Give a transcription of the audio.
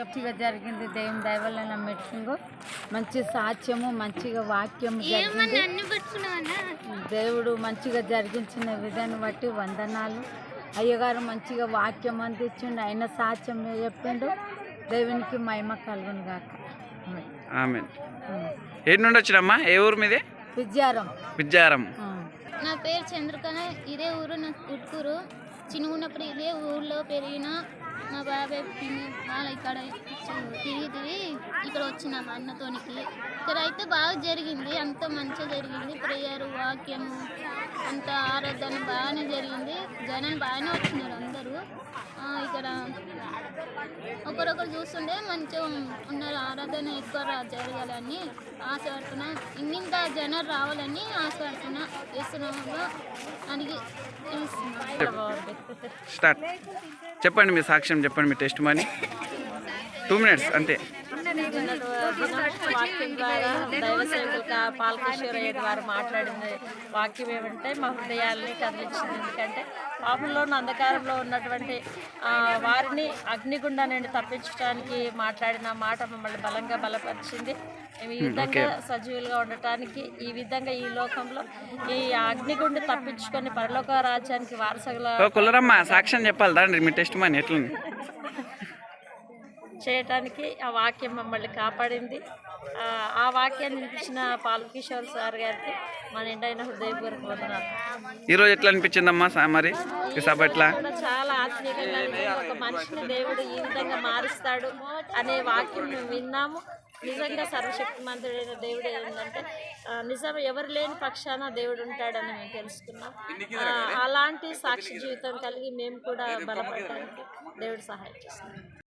మంచిగా జరిగింది దేవుని దయవల్ల నా మంచి సాక్ష్యము మంచిగా వాక్యం దేవుడు మంచిగా జరిగించిన విధాన్ని బట్టి వందనాలు. అయ్యగారు మంచిగా వాక్యం అందించిండు ఆయన సాక్ష్యం చెప్పిండు. దేవునికి మహిమ కలుగును గాక. ఆమె ఏడు నుండి వచ్చినమ్మా ఏ ఊరు మీది? విద్యారం. విద్యారం. నా పేరు చంద్రకళ ఇదే ఊరు నా పుట్టుకూరు చిన్నగున్నప్పుడు ఇదే ఊర్లో పెరిగిన మా బాబాయ్ తిని వాళ్ళు ఇక్కడ తిరిగి తిరిగి ఇక్కడ వచ్చిన మా అన్నతోనికి. ఇక్కడ అయితే బాగా జరిగింది. అంత మంచిగా జరిగింది. ప్రేయర్ వాక్యము అంత ఆరాధన బాగానే జరిగింది. జనం బాగానే వచ్చినారు అందరూ. ఆ, ఇక్కడ ఒకరొకరు చూస్తుండే మంచిగా ఉన్నారు. ఆరాధన ఎక్కువ రా- జరగాలని ఆశపడుతున్నా ఇంత జనాలు రావాలని ఆశపడుతున్నా చేస్తున్నాము? అడిగి తెలుస్తున్నా. స్టార్ట్ చెప్పండి మీ సాక్ష్యం చెప్పండి మీ టెస్ట్ మనీ టూ మినిట్స్ అంతే. వాక్యం ద్వారా దైవ సేవకులుగా పాలకేశ్వరయ్య వారు మాట్లాడింది వాక్యం ఏమంటే మా హృదయాల్ని కదిలించింది ఎందుకంటే పాపంలో ఉన్న అంధకారంలో ఉన్నటువంటి వారిని అగ్నిగుండా నుండి తప్పించడానికి మాట్లాడిన మాట మమ్మల్ని బలంగా బలపరిచింది మేము ఈ విధంగా సజీవులుగా ఉండటానికి ఈ విధంగా ఈ లోకంలో ఈ అగ్నిగుండి తప్పించుకొని పరలోక రాజ్యానికి వారసగల ఓ సాక్ష్యం చెప్పాలి దాండి మీ టెస్ట్ మనీ ఎట్లుంది చేయటానికి ఆ వాక్యం మమ్మల్ని కాపాడింది. ఆ, వాక్యాన్ని వినిపించిన పాలకిషోర్ సార్ గారికి మా నిండైన హృదయపూర్వక వందనాలు. ఈరోజు ఎట్లా అనిపించిందమ్మా మరి? సభ ఎట్లా? చాలా ఆత్మీయంగా అనిపించింది. ఒక మనిషిని దేవుడు ఈ విధంగా మారుస్తాడు అనే వాక్యం మేము విన్నాము. నిజంగా సర్వశక్తిమంతుడైన దేవుడు ఏంటంటే నిజం ఎవరు లేని పక్షాన దేవుడు ఉంటాడని మేము తెలుసుకున్నాం. అలాంటి సాక్షి జీవితం కలిగి మేము కూడా బలపడడానికి దేవుడు సహాయం చేస్తున్నాం